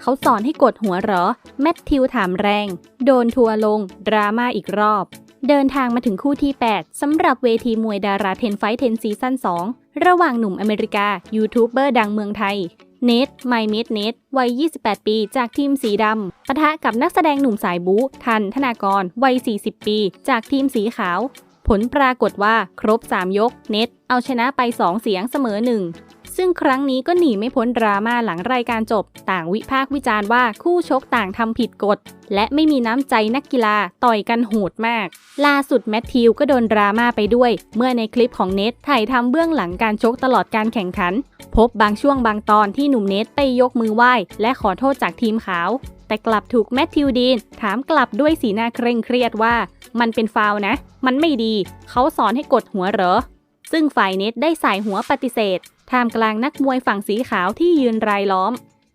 เขาสอนให้กดหัวหรอ แมทธิวถามแรง โดนทัวลง ดราม่าอีกรอบ เดินทางมาถึงคู่ที่ 8 สำหรับเวทีมวยดาราเทนไฟเทนซีซั่น2 ระหว่างหนุ่มอเมริกา ยูทูบเบอร์ดังเมืองไทย เนทไมเมดเนทวัย 28 ปีจากทีมสีดำปะทะกับนักแสดงหนุ่มสายบู๊ทันธนากร วัย 40 ปี จากทีมสีขาว ผลปรากฏว่าครบ 3 ยก เน็ตเอาชนะไป 2 เสียงเสมอ 1 ซึ่งครั้งนี้ก็หนีไม่พ้นดราม่าหลังรายการจบ ต่างวิพากษ์วิจารณ์ว่าคู่ชกต่างทำผิดกฎ และไม่มีน้ำใจนักกีฬาต่อยกันโหดมาก ล่าสุดแมทธิวก็โดนดราม่าไปด้วย เมื่อในคลิปของเน็ตถ่ายทำเบื้องหลังการชกตลอดการแข่งขัน พบบางช่วงบางตอนที่หนุ่มเนทไปยกมือไหว้ และขอโทษจากทีมขาว แต่กลับถูกแมทธิวดีนถามกลับด้วยสีหน้าเคร่งเครียดว่า มันเป็นฟาวนะ มันไม่ดี เขาสอนให้กดหัวเหรอ ซึ่งฝ่ายเน็ตได้สายหัวปฏิเสธท่ามกลางนักมวยฝั่งสีขาวที่ยืนรายล้อม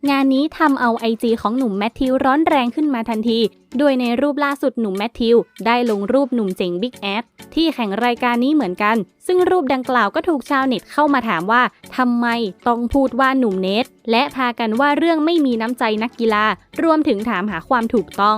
งานนี้ทำเอาไอจีของหนุ่มแมทธิวร้อนแรงขึ้นมาทันที โดยในรูปล่าสุดหนุ่มแมทธิวได้ลงรูปหนุ่มเจ๋งบิ๊กแอดที่แข่งรายการนี้เหมือนกัน ซึ่งรูปดังกล่าวก็ถูกชาวเน็ตเข้ามาถามว่าทำไมต้องพูดว่าหนุ่มเนทและพากันว่าเรื่องไม่มีน้ำใจนักกีฬารวมถึงถามหาความถูกต้อง